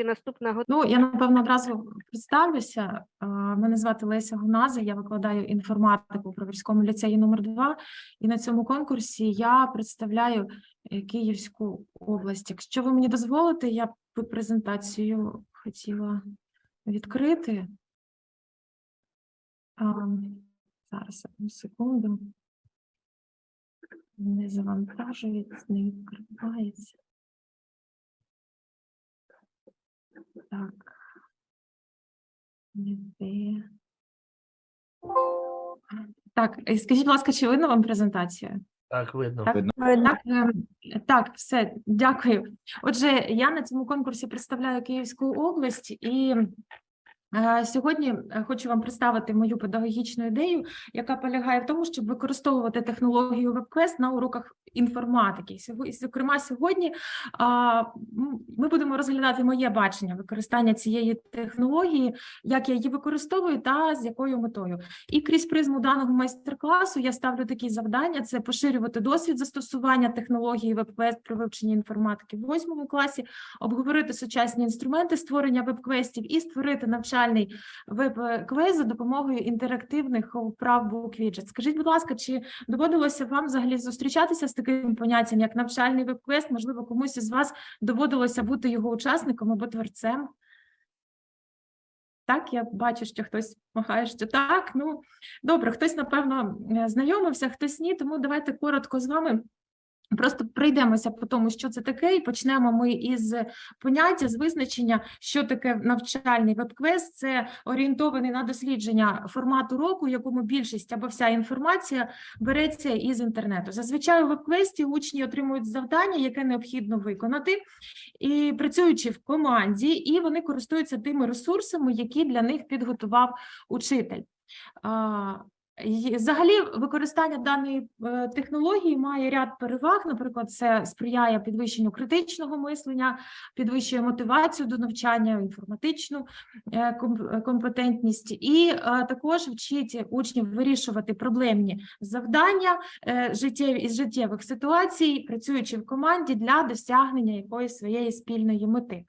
і наступна го- Ну, я напевно одразу представлюся. Мене звати Леся Гуназа, я викладаю інформатику при Вірському ліцеї номер 2 і на цьому конкурсі я представляю е, Київську область. Якщо ви мені дозволите, я б презентацію хотіла відкрити. Зараз одну секунду. Не завантажується, не відкривається. Так. Так, е, скажіть, будь ласка, чи видно вам презентацію? Так, видно. Так, Так, ем, так, все, дякую. Отже, я на цьому конкурсі представляю Київську область і е, сьогодні е, хочу вам представити мою педагогічну ідею, яка полягає в тому, щоб використовувати технологію WebQuest на уроках інформатики. Зокрема, сьогодні ми будемо розглядати моє бачення використання цієї технології, як я її використовую та з якою метою. І крізь призму даного майстер-класу я ставлю такі завдання: це поширювати досвід застосування технології WebQuest при вивченні інформатики в восьмому класі, обговорити сучасні інструменти створення веб-квестів і створити навчальний веб-квест за допомогою інтерактивних вправ BookWidget. Скажіть, будь ласка, чи доводилося вам взагалі зустрічатися з таким поняттям, як навчальний веб-квест? Можливо, комусь із вас доводилося бути його учасником або творцем? Так, я бачу, що хтось махає, що так. Ну, добре, хтось, напевно, е, знайомився, хтось ні, тому давайте коротко з вами просто пройдемося по тому, що це таке, і почнемо ми із поняття, з визначення, що таке навчальний веб-квест. Це орієнтований на дослідження формату року, якому більшість або вся інформація береться із інтернету. Зазвичай у веб-квесті учні отримують завдання, яке необхідно виконати, і працюючи в команді, і вони користуються тими ресурсами, які для них підготував учитель. Взагалі, використання даної е, технології має ряд переваг. Наприклад, це сприяє підвищенню критичного мислення, підвищує мотивацію до навчання, інформатичну е, е, компетентність, і також вчить учнів вирішувати проблемні завдання життєві із життєвих ситуацій, працюючи в команді для досягнення якоїсь своєї спільної мети.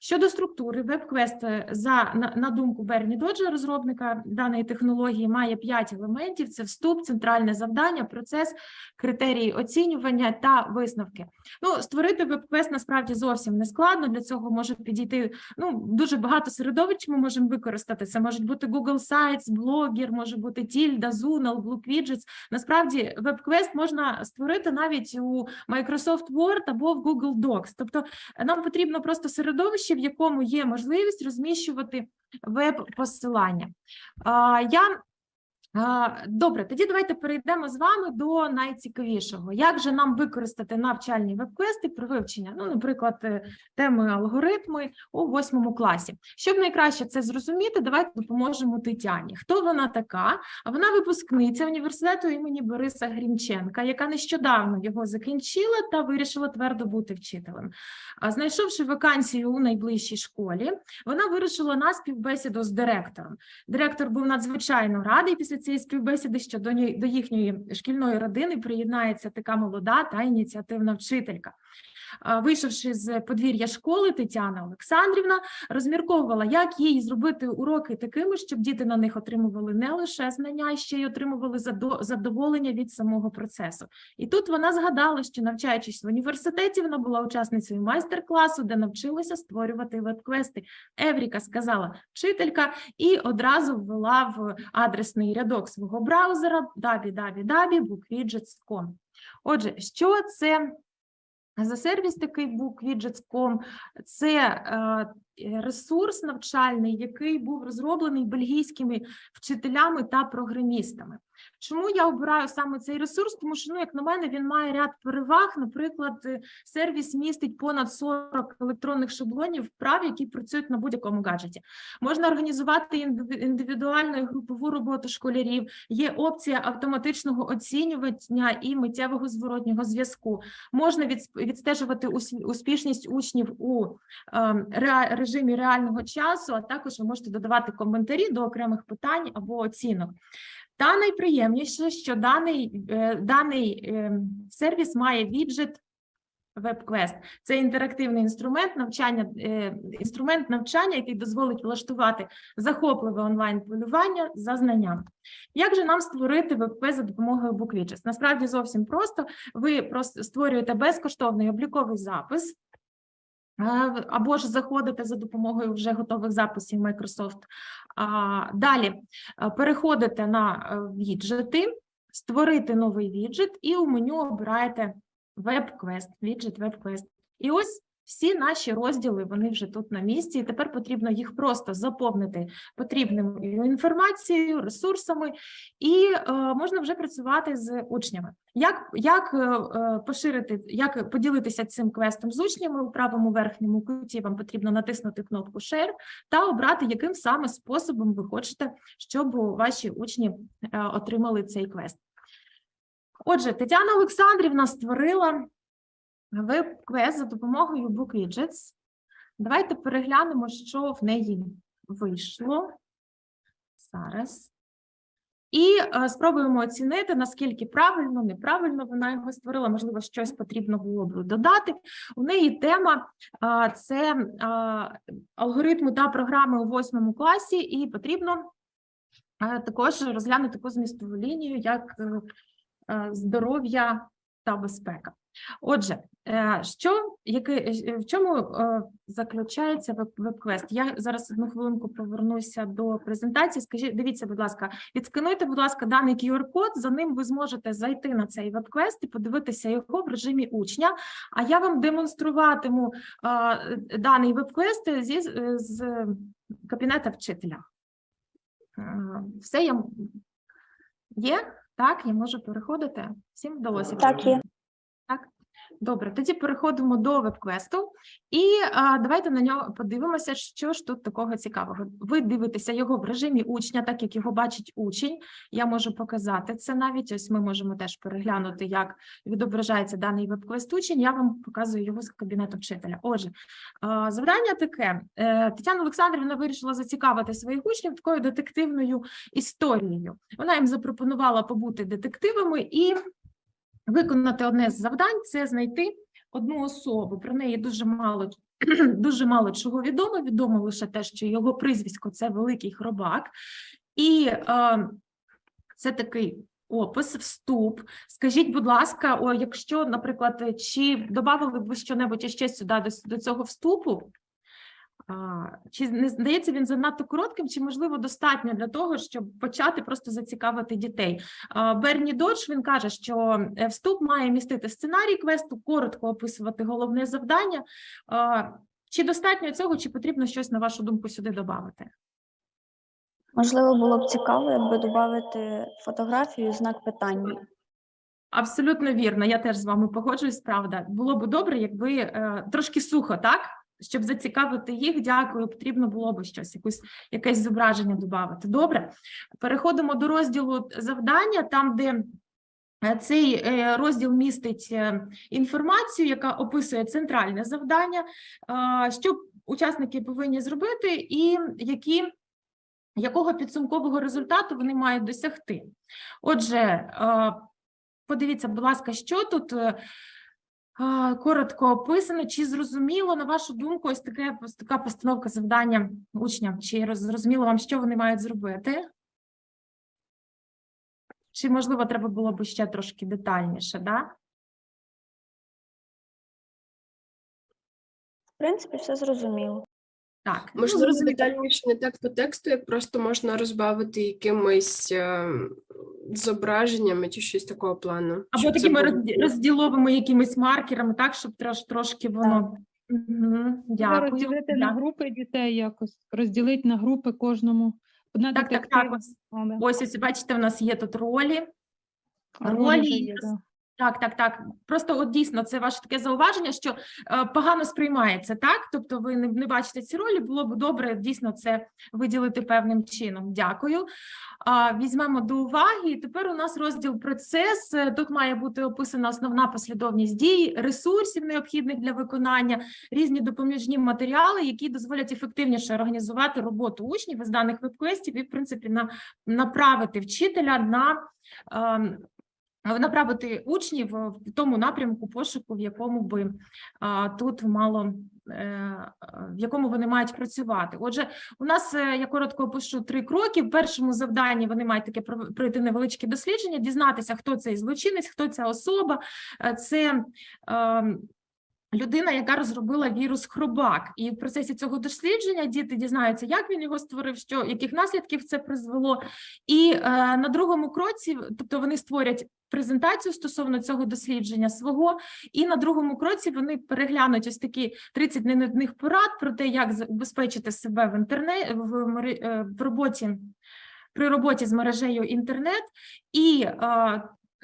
Щодо структури, WebQuest, е, за на, думку Берні Доджа, розробника даної технології, має п'ять елементів: це вступ, центральне завдання, процес, критерії оцінювання та висновки. Ну, створити WebQuest насправді зовсім не складно. Для цього може підійти ну дуже багато середовищ. Ми можемо використати. Це можуть бути Google Sites, Blogger, може бути Tilda, Zoonal, BlockWidgets. Насправді, WebQuest можна створити навіть у Microsoft Word або в Google Docs. Тобто нам потрібно просто середовище, в якому є можливість розміщувати веб-посилання. Я Добре, тоді давайте перейдемо з вами до найцікавішого. Як же нам використати навчальні веб-квести при вивченні, ну, наприклад, е, теми алгоритми у восьмому класі? Щоб найкраще це зрозуміти, давайте допоможемо Тетяні. Хто вона така? Вона випускниця університету імені Бориса Грінченка, яка нещодавно його закінчила та вирішила твердо бути вчителем. Знайшовши вакансію у найближчій школі, вона вирішила на співбесіду з директором. Директор був надзвичайно радий після цієї співбесіди, що до, до їхньої шкільної родини приєднається така молода та ініціативна вчителька. Вийшовши з подвір'я школи, Тетяна Олександрівна розмірковувала, як їй зробити уроки такими, щоб діти на них отримували не лише знання, а ще й отримували задо- задоволення від самого процесу. І тут вона згадала, що навчаючись в університеті, вона була учасницею майстер-класу, де навчилася створювати веб-квести. Евріка сказала вчителька і одразу ввела в адресний рядок свого браузера www.bookwidgets.com. Отже, що це за сервіс такий був BookWidgets.com? Це е, ресурс навчальний, який був розроблений бельгійськими вчителями та програмістами. Чому я обираю саме цей ресурс? Тому що, ну, як на мене, він має ряд переваг. Наприклад, е, сервіс містить понад 40 електронних шаблонів вправ, які працюють на будь-якому гаджеті. Можна організувати індивідуальну і групову роботу школярів. Є опція автоматичного оцінювання і миттєвого зворотнього зв'язку. Можна відстежувати успішність учнів у реа- режимі реального часу, а також ви можете додавати коментарі до окремих питань або оцінок. Та найприємніше, що даний, е, даний ем, сервіс має віджит WebQuest – це інтерактивний інструмент навчання, е, інструмент навчання, який дозволить влаштувати захопливе онлайн-полювання за знаннями. Як же нам створити WebQuest за допомогою BookWidgets? Насправді зовсім просто. Ви просто створюєте безкоштовний обліковий запис, або ж заходите за допомогою вже готових записів Microsoft. Далі переходите на е, віджити, створити новий віджит і у меню обираєте WebQuest, віджит WebQuest. І ось всі наші розділи, вони вже тут на місці, і тепер потрібно їх просто заповнити потрібною інформацією, ресурсами, і е, можна вже працювати з учнями. Як, як е, е, поширити, як поділитися цим квестом з учнями у правому верхньому куті, вам потрібно натиснути кнопку Share та обрати, яким саме способом ви хочете, щоб ваші учні е, отримали цей квест. Отже, Тетяна Олександрівна створила веб-квест за допомогою BookWidgets. Давайте переглянемо, що в неї вийшло зараз. І е, спробуємо оцінити, наскільки правильно, неправильно вона його створила. Можливо, щось потрібно було б додати. У неї тема це алгоритми та програми у восьмому класі, і потрібно також розглянути таку змістову лінію, як е, е, здоров'я та безпека. Отже, е, що, яке, е, в чому е, заключається веб- веб-квест? Я зараз одну хвилинку повернуся до презентації. Скажіть, дивіться, будь ласка, відскануйте, будь ласка, даний QR-код. За ним ви зможете зайти на цей веб-квест і подивитися його в режимі учня. А я вам демонструватиму даний веб-квест зі з- кабінета вчителя. Все є? Так, я можу переходити. Всім вдалося. Так, є. Добре, тоді переходимо до веб-квесту і а, давайте на нього подивимося, що ж тут такого цікавого. Ви дивитеся його в режимі учня, так як його бачить учень. Я можу показати це навіть. Ось ми можемо теж переглянути, як відображається даний веб-квест учень. Я вам показую його з кабінету вчителя. Отже, а, завдання таке: Е, Тетяна Олександрівна вирішила зацікавити своїх учнів такою детективною історією. Вона їм запропонувала побути детективами і виконати одне з завдань це знайти одну особу. Про неї дуже мало дуже мало чого відомо. Відомо лише те, що його прізвисько це великий хробак, і е, це такий. Опис, вступ. Скажіть, будь ласка, о, якщо, наприклад, чи додавали б ви щонебудь іще сюди до, до цього вступу? Чи не здається він занадто коротким, чи можливо достатньо для того, щоб почати просто зацікавити дітей? Берні Додж він каже, що е, вступ має містити сценарій квесту, коротко описувати головне завдання. Чи достатньо цього, чи потрібно щось на вашу думку сюди додати? Можливо, було б цікаво, якби додати фотографію, знак питання. Абсолютно вірно. Я теж з вами погоджуюсь. Правда, було б добре, якби е, трошки сухо, так? Щоб зацікавити їх, дякую. Потрібно було б щось, якусь якесь зображення додати. Добре, переходимо до розділу завдання, там, де е, цей е, розділ містить е, інформацію, яка описує центральне завдання, що учасники повинні зробити, і які. Якого підсумкового результату вони мають досягти? Отже, подивіться, будь ласка, що тут коротко описано, чи зрозуміло, на вашу думку, ось таке, ось така постановка завдання учням, чи зрозуміло вам, що вони мають зробити? Чи, можливо, треба було б ще трошки детальніше, да? В принципі, все зрозуміло. Так, ну, Можливо, зрозуміло. детальніше не так по тексту, як просто можна розбавити якимись е, зображеннями чи щось такого плану. Або такими було- розділовими якимись маркерами, так, щоб трош, трошки воно. Угу, Треба дякую. розділити на групи дітей якось, розділити на групи кожному. Одна Так, так, так. детективна, Ось, ось, ось, бачите, у нас є тут ролі. а ролі є, да. Так, так, так. Просто от дійсно це ваше таке зауваження, що е, погано сприймається, так? Тобто ви не, не бачите ці ролі, було б добре дійсно це виділити певним чином. Дякую. А, візьмемо до уваги. І тепер у нас розділ процес. Е, Тут має бути описана основна послідовність дій, ресурсів, необхідних для виконання, різні допоміжні матеріали, які дозволять ефективніше організувати роботу учнів із даних веб-квестів і, в принципі, на, направити вчителя на. е, направити учнів в тому напрямку пошуку, в якому би тут мало е, е, в якому вони мають працювати. Отже, у нас е, я коротко опишу три кроки. В першому завданні вони мають таке пройти невеличке дослідження, дізнатися, хто цей злочинець, хто ця особа. Е, Це ем, людина, яка розробила вірус хробак, і в процесі цього дослідження діти дізнаються, як він його створив, що яких наслідків це призвело. І е, на другому кроці, тобто вони створять презентацію стосовно цього дослідження свого, і на другому кроці вони переглянуть ось такі 30 ненудних порад про те, як забезпечити себе в інтернеті в, е, в роботі при роботі з мережею інтернет, і е,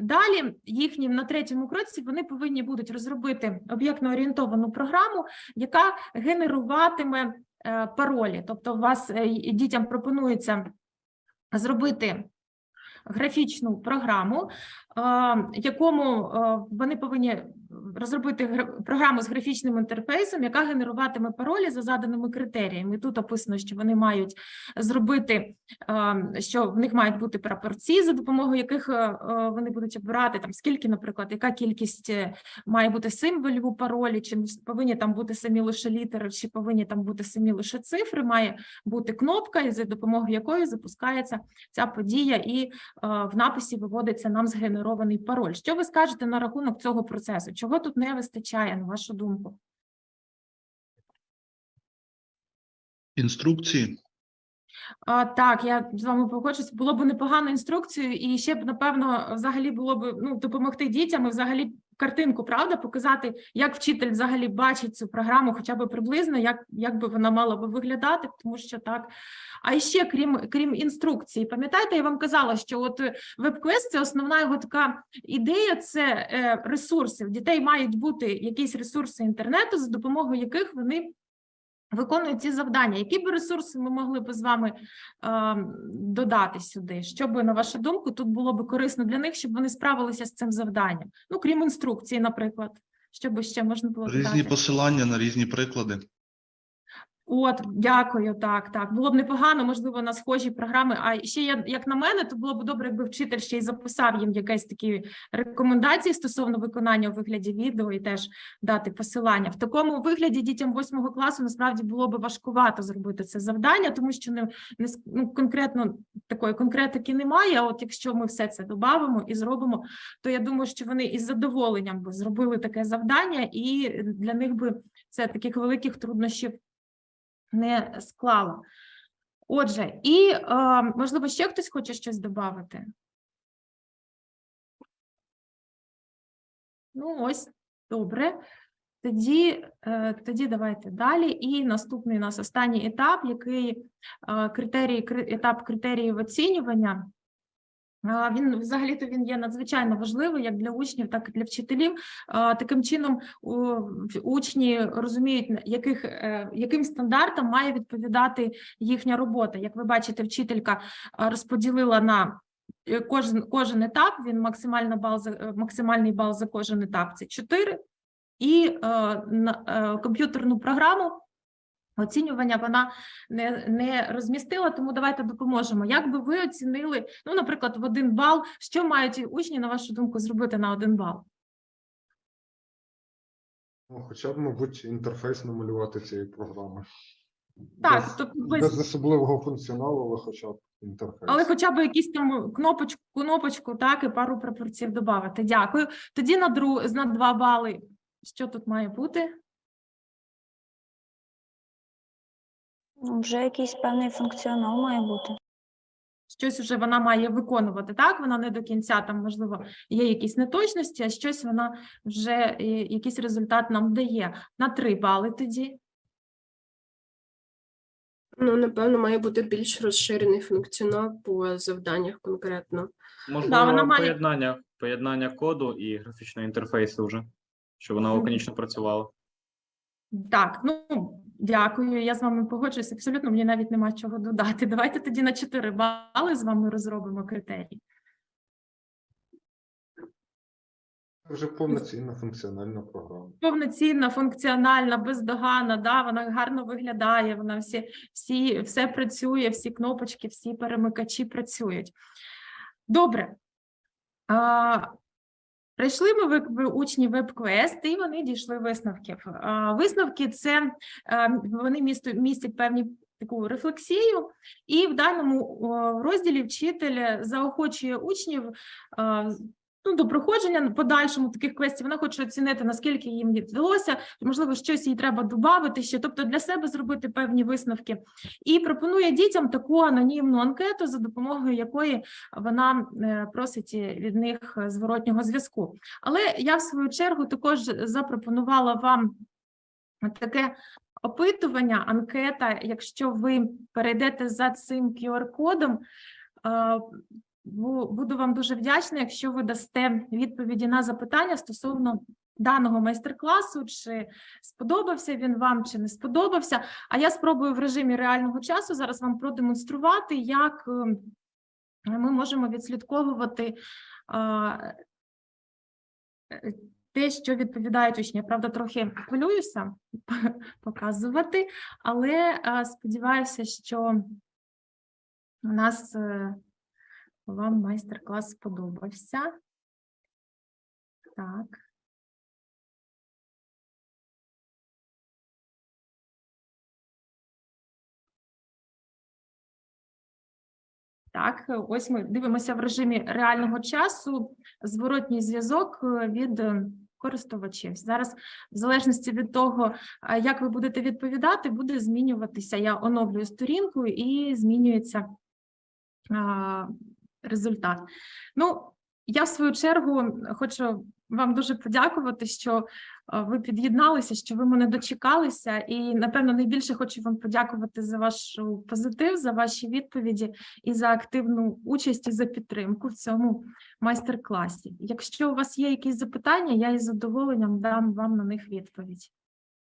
далі їхнім на третьому кроці вони повинні будуть розробити об'єктно орієнтовану програму, яка генеруватиме е, паролі. Тобто, у вас дітям пропонується зробити графічну програму, якому вони повинні розробити гра- програму з графічним інтерфейсом, яка генеруватиме паролі за заданими критеріями. Тут описано, що вони мають зробити, е, що в них мають бути прапорці, за допомогою яких е, е, вони будуть обирати там скільки, наприклад, яка кількість має бути символів у паролі, чи повинні там бути самі лише літери, чи повинні там бути самі лише цифри. Має бути кнопка, за допомогою якої запускається ця подія, і в написі виводиться нам згенерований пароль. Що ви скажете на рахунок цього процесу? Чого тут не вистачає, на вашу думку? Інструкції. А, так, я з вами погоджуюсь. Було б непогано інструкцію, і ще б, напевно, взагалі було б ну, допомогти дітям і взагалі картинку, правда, показати, як вчитель взагалі бачить цю програму, хоча б приблизно, як, як би вона мала би виглядати, тому що так. А ще крім, крім інструкції, пам'ятаєте, я вам казала, що от е, веб-квест це основна його така ідея, це е, ресурси. В дітей мають бути якісь ресурси інтернету, за допомогою яких вони виконують ці завдання. Які б ресурси ми могли б з вами е, додати сюди? Що би, на вашу думку, тут було б корисно для них, щоб вони справилися з цим завданням? Ну, крім інструкції, наприклад, що би ще можна було Різні додати? посилання на різні приклади. От, дякую, так, так. Було б непогано, можливо, на схожі програми. А ще я, як на мене, то було б добре, якби вчитель ще й записав їм якісь такі рекомендації стосовно виконання у вигляді відео і теж дати посилання. В такому вигляді дітям восьмого класу насправді було б важкувато зробити це завдання, тому що не, не ну, конкретно такої конкретики немає. А от якщо ми все це додамо і зробимо, то я думаю, що вони із задоволенням би зробили таке завдання, і для них би це таких великих труднощів не склала. Отже, і е, можливо, ще хтось хоче щось додати? Ну, ось добре. Тоді, е, тоді давайте далі. І наступний у нас останній етап, який е, критерії, етап критеріїв оцінювання. Він взагалі-то він є надзвичайно важливий як для учнів, так і для вчителів. Таким чином учні розуміють, яких, е, яким стандартам має відповідати їхня робота. Як ви бачите, вчителька е, розподілила на е, кожен, кожен етап, він максимальна бал максимальний бал за кожен етап це 4, і е, е, комп'ютерну програму оцінювання вона не, не розмістила, тому давайте допоможемо. Як би ви оцінили, ну, наприклад, в один бал, що мають учні, на вашу думку, зробити на один бал? Ну, хоча б, мабуть, інтерфейс намалювати цієї програми. Так, без, тобто без- без особливого функціоналу, але хоча б інтерфейс. Але хоча б якісь там кнопочку, кнопочку, так, і пару прапорців додати. Дякую. Тоді на друг, на два бали. Що тут має бути? Вже якийсь певний функціонал має бути. Щось вже вона має виконувати, так? Вона не до кінця, там, можливо, є якісь неточності, а щось вона вже е, якийсь результат нам дає. На три бали тоді. Ну, напевно, має бути більш розширений функціонал по завданнях конкретно. вона Можливо, має- поєднання, поєднання коду і графічного інтерфейсу вже, щоб вона лаконічно працювала. Так, ну дякую. Я з вами погоджуюсь. Абсолютно мені навіть нема чого додати. Давайте тоді на 4 бали з вами розробимо критерії. Вже повноцінна функціональна програма. повноцінна, функціональна, бездоганна, да, вона гарно виглядає, вона всі, всі, все працює, всі кнопочки, всі перемикачі працюють. Добре. А, Прийшли ми учні веб-квест, і вони дійшли висновків. Висновки це е, вони містять, певні таку рефлексію, і в даному розділі вчитель заохочує учнів ну, до проходження подальшому таких квестів. Вона хоче оцінити, наскільки їм вдалося, можливо, щось їй треба додати ще, тобто для себе зробити певні висновки. І пропонує дітям таку анонімну анкету, за допомогою якої вона е, просить від них зворотнього зв'язку. Але я в свою чергу також запропонувала вам таке опитування, анкета. Якщо ви перейдете за цим QR-кодом, е, буду вам дуже вдячна, якщо ви дасте відповіді на запитання стосовно даного майстер-класу, чи сподобався він вам, чи не сподобався. А я спробую в режимі реального часу зараз вам продемонструвати, як е, ми можемо відслідковувати е, те, що відповідають учні. Я, правда, трохи хвилююся показувати, але сподіваюся, що у нас е, вам майстер-клас сподобався. Так. Так, ось ми дивимося в режимі реального часу зворотній зв'язок е, від е, користувачів. Зараз, в залежності від того, е, як ви будете відповідати, буде змінюватися. Я оновлюю сторінку і змінюється результат. Ну, я в свою чергу хочу вам дуже подякувати, що ви під'єдналися, що ви мене дочекалися, і напевно найбільше хочу вам подякувати за ваш позитив, за ваші відповіді і за активну участь і за підтримку в цьому майстер-класі. Якщо у вас є якісь запитання, я із задоволенням дам вам на них відповідь.